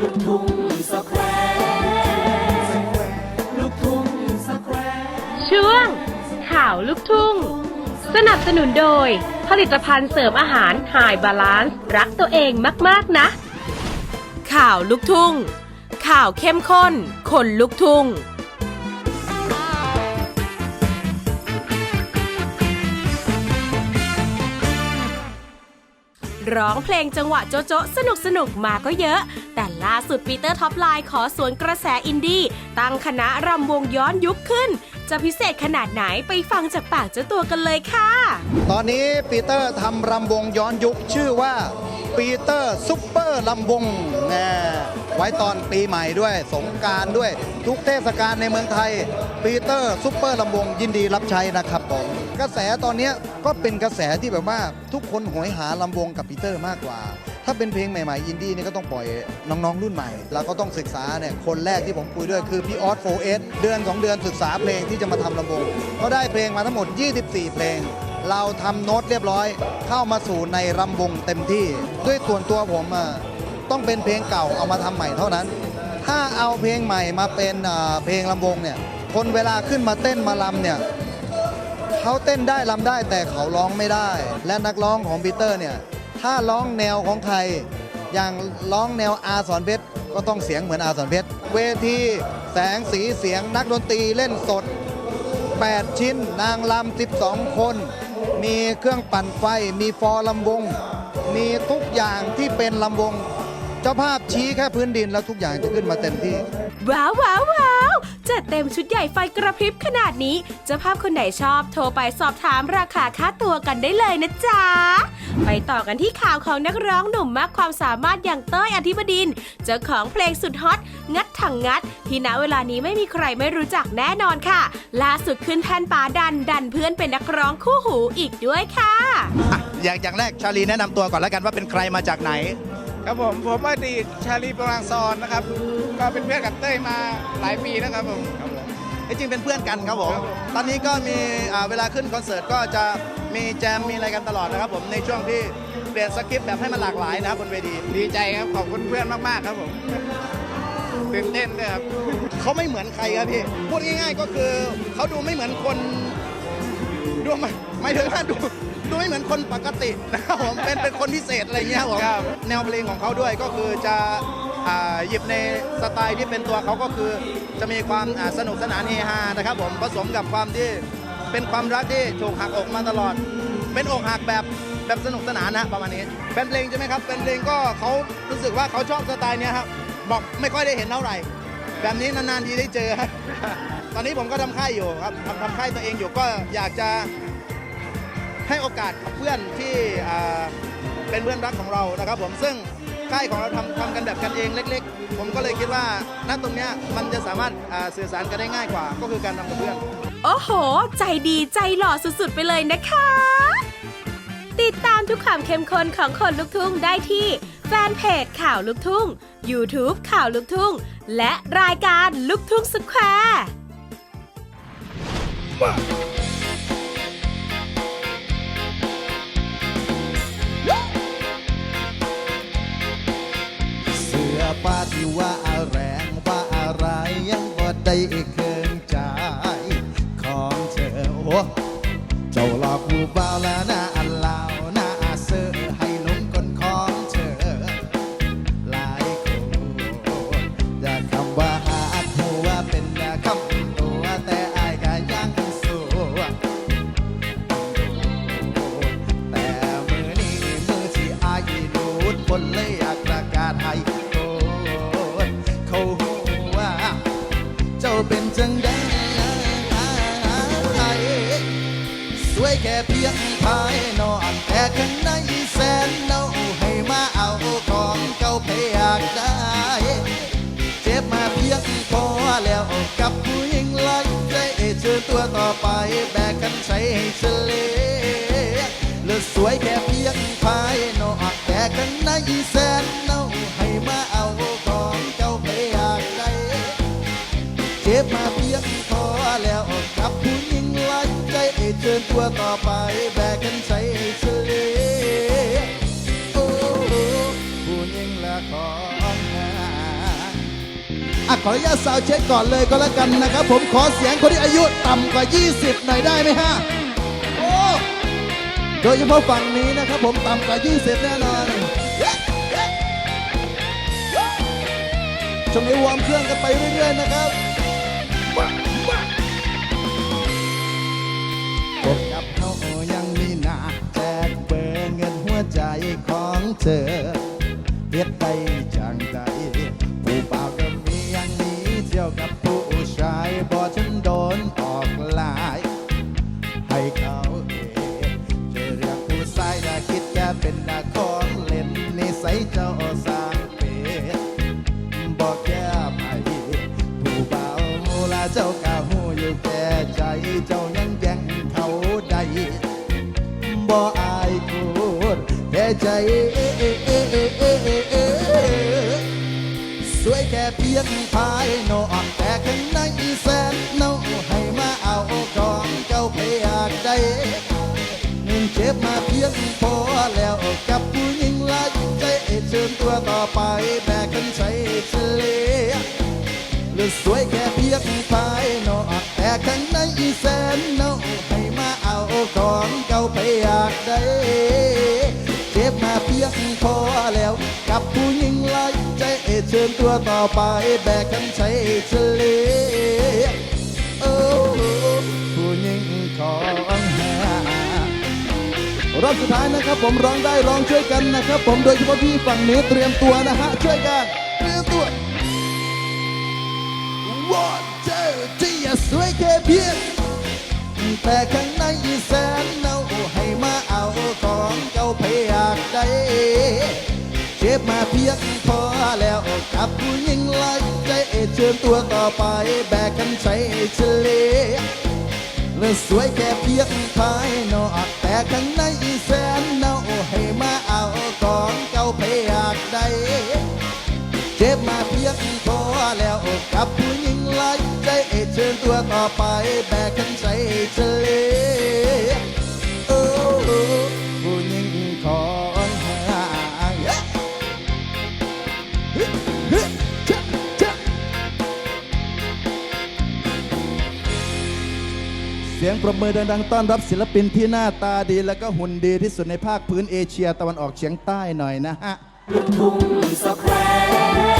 ลูกทุ่งสแควร์ลูกทุ่งสแควร์ช่วง ข่าวลูกทุ่ง สนับสนุนโดย ผลิตภัณฑ์เสริมอาหารหายบาลานซ์รักตัวเองมาก ๆ นะ ข่าวลูกทุ่ง ข่าวเข้มข้น คนลุกทุ่ง ร้องเพลงจังหวะโจ๊ะโจสนุกสนุกมาก็เยอะ แต่ล่าสุดปีเตอร์ท็อปไลน์ขอสวนกระแสอินดี้ตั้งคณะรำวงย้อนยุคขึ้น จะพิเศษขนาดไหนไปฟังจากปากเจ้าตัวกันเลยค่ะ ตอนนี้ปีเตอร์ทำรำวงย้อนยุคชื่อว่าปีเตอร์ซุปเปอร์ลำวงแน่ ไว้ตอนปีใหม่ด้วย สงการด้วย ทุกเทศกาลในเมืองไทย ปีเตอร์ซุปเปอร์ลำวงยินดีรับใช้นะครับผมกระแสตอนนี้ก็เป็นกระแสที่แบบว่าทุกคนโหยหาลำวงกับปีเตอร์มากกว่า ถ้าเป็นเพลงใหม่ๆอินดี้นี่ก็ต้องปล่อยน้องๆรุ่นใหม่ แล้วก็ต้องศึกษาเนี่ยคนแรกที่ผมคุยด้วยคือพี่ออสโฟเอสเดือน 2 เดือนศึกษาเพลงที่จะมาทำลำวงก็ได้เพลงมาทั้งหมด 24 เพลงเราทำโน้ตเรียบร้อย เข้ามาสู่ในรำวงเต็มที่ ด้วยส่วนตัวผมอะ ต้องเป็นเพลงเก่าเอามาทำใหม่เท่านั้น ถ้าเอาเพลงใหม่มาเป็นเพลงลำวงเนี่ย คนเวลาขึ้นมาเต้นมาลำเนี่ยเขาเต้นได้ลำได้แต่เขาร้องไม่ได้ และนักร้องของปีเตอร์เนี่ย ถ้าร้องแนวของใคร อย่างร้องแนวอาสอนเพชรก็ต้องเสียงเหมือนอาสอนเพชร เวทีแสงสีเสียงนักดนตรีเล่นสด 8 ชิ้น นางลำ12 คน มีเครื่องปั่นไฟ มีฟอลำวง มีทุกอย่างที่เป็นลำวง เจ้าภาพชี้แค่พื้นดินแล้วทุกอย่างจะขึ้นมาเต็มที่ ว้าวว้าวว้าวจัดเต็มชุดใหญ่ไฟกระพริบขนาดนี้เจ้าภาพคนไหนชอบโทรไปสอบถามราคาค่าตัวกันได้เลยนะจ๊ะ ไปต่อกันที่ข่าวของนักร้องหนุ่มมากความสามารถอย่างเต้ยอธิบดิน เจ้าของเพลงสุดฮอต งัดถังงัด ที่ณเวลานี้ไม่มีใครไม่รู้จักแน่นอนค่ะ ล่าสุดขึ้นแท่นป่าดันดันเพื่อนเป็นนักร้องคู่หูอีกด้วยค่ะอะ อย่างอย่างแรกชาลีแนะนำตัวก่อนแล้วกันว่าเป็นใครมาจากไหน ครับผมผมอดีตชาลีปรางซอนนะครับก็เป็นเพื่อนกับเต้ยมาหลายปีแล้วครับผมครับผมที่จริงเป็นเพื่อนกันครับผมครับผมตอนนี้ก็มีอ่าเวลาขึ้นคอนเสิร์ตก็จะมีแจมมีอะไรกันตลอดนะครับผมในช่วงที่เปลี่ยนสคริปต์แบบให้มันหลากหลายนะครับบนเวทีดีใจครับขอบคุณเพื่อนมากๆครับผมตื่นเต้นด้วยครับเขาไม่เหมือนใครครับพี่พูดง่ายๆก็คือเขาดูไม่เหมือนคนดูไม่ไม่ถึงว่าดู ดูไม่เหมือนคนปกตินะครับผมเป็นเป็นคนพิเศษอะไรเงี้ยครับผมครับแนวเพลงของเขาด้วยก็คือจะอ่าหยิบในสไตล์ที่เป็นตัวเขาก็คือจะมีความอ่าสนุกสนานเฮฮานะครับผมผสมกับความที่เป็นความรักที่ถูกหักอกมาตลอด เป็นอกหักแบบแบบสนุกสนานนะประมาณนี้เป็นเพลงใช่ไหมครับเป็นเพลงก็เขารู้สึกว่าเขาชอบสไตล์เนี้ยครับบอกไม่ค่อยได้เห็นเท่าไหร่ แบบนี้นานๆทีได้เจอครับตอนนี้ผมก็ทำค่ายอยู่ครับทำทำค่ายตัวเองอยู่ก็อยากจะ ให้โอกาสกับเพื่อนที่เป็นเพื่อนรักของเรานะครับผมซึ่งค่ายของเราทำทำกันแบบกันเองเล็ก ๆ ผมก็เลยคิดว่าณตรงเนี้ยมันจะสามารถสื่อสารกันได้ง่ายกว่า ก็คือการทำกับเพื่อน โอ้โห ใจดีใจหล่อสุดๆ ไปเลยนะคะ ติดตามทุกความเข้มข้นของคนลุกทุ่งได้ที่แฟนเพจข่าวลุกทุ่ง YouTube ข่าวลุกทุ่ง และรายการลุกทุ่งสแควร์ สื้อผ้าที่ว่าแรงว่าอะไรยังบ่ได้เคืองใจของเธอโอ้เจ้าหลอกผู้เบาแล้วนะอันลาวนะเสื้อให้ลงกลของเธอ หลายคนอยากคำว่าอาจหัวเป็นคำตัวแต่อายก็ยังสู้แต่มือนี้มือที่อายดูดบนเลย เพียงภายนอกแต่ข้างในแสนเน่าให้มาเอาของเก่าไปอยากได้ เจ็บมาเพียงพอแล้วกับผู้หญิงไล่ใจเจอตัวต่อไปแบกกันใช้ให้เฉลยเลือสวยแค่เพียงภายนอกแต่กันในแสน เชิญตัวต่อไปแบกกันใช้ให้เฉลยโอ้ผู้หญิงละของงามอะขออนุญาตสาวเช็คก่อนเลยก็แล้วกันนะครับ ผมขอเสียงคนที่อายุต่ำกว่า 20 หน่อยได้ไหมฮะโอ้โดยเฉพาะฝั่งนี้นะครับ ผมต่ำกว่า 20 แน่นอนช่วงนี้วอร์มเครื่องกันไปเรื่อยๆนะครับ เธอเฮ็ดได้จังใดผู้บ่าวก็มีอย่างนี้เที่ยวกับผู้ชายบอฉันโดนออกลาย ให้เขาเองจะเรียกผู้ชายน่าคิดแค่เป็นนาของเล่นนิสัยเจ้าสางเป็ดบอกแก้ไผผู้เบาลาเจ้ากะหูอยู่แก่ใจเจ้ายังแย่งเขาได้บ่อายกู ใจ สวยแค่เพียงภายนอกแต่ข้างในแสนเน่าให้มาเอาของเจ้าไปอยากได้เงินเจ็บมาเพียงพอแล้วกับผู้หญิงลายใจเชิญตัวต่อไปแบกกันใช้เฉลยหรือสวยแค่เพียงภายนอกแต่ข้างในแสนเน่าให้มาเอาของเก่าไปอยากได้ พอแล้ว กับผู้หญิงหลายใจเชิญตัวต่อไปแบกกันใช้เฉลยโอ้ผู้หญิงของหารอบสุดท้ายนะครับ ผมร้องได้ร้องช่วยกันนะครับ ผมโดยเฉพาะพี่ฝั่งนี้เตรียมตัวนะฮะช่วยกันเตรียมตัว One two three อย่าสวย แต่ข้างในแสนเน่าให้มาเอาของเก่าไปอยากได้เจ็บมาเพียงพอแล้วกับผู้หญิงหลายใจเชิญตัวต่อไปแบกกันใช้เฉลและสวยแค่เพียงภายนอกแต่ข้างในแสนเน่าให้มาเอาของเก่าไปอยากได้เจ็บมาเพียงพอแล้วกับผู้หญิงหลายใจเชิญตัวต่อไปแบกกันใส่ สียงปรบมือดังๆต้อนรับศิลปินที่หน้าตาดี และก็หุ่นดีที่สุดในภาคพื้นเอเชียตะวันออกเฉียงใต้หน่อยนะฮะ ลูกทุ่งสแควร์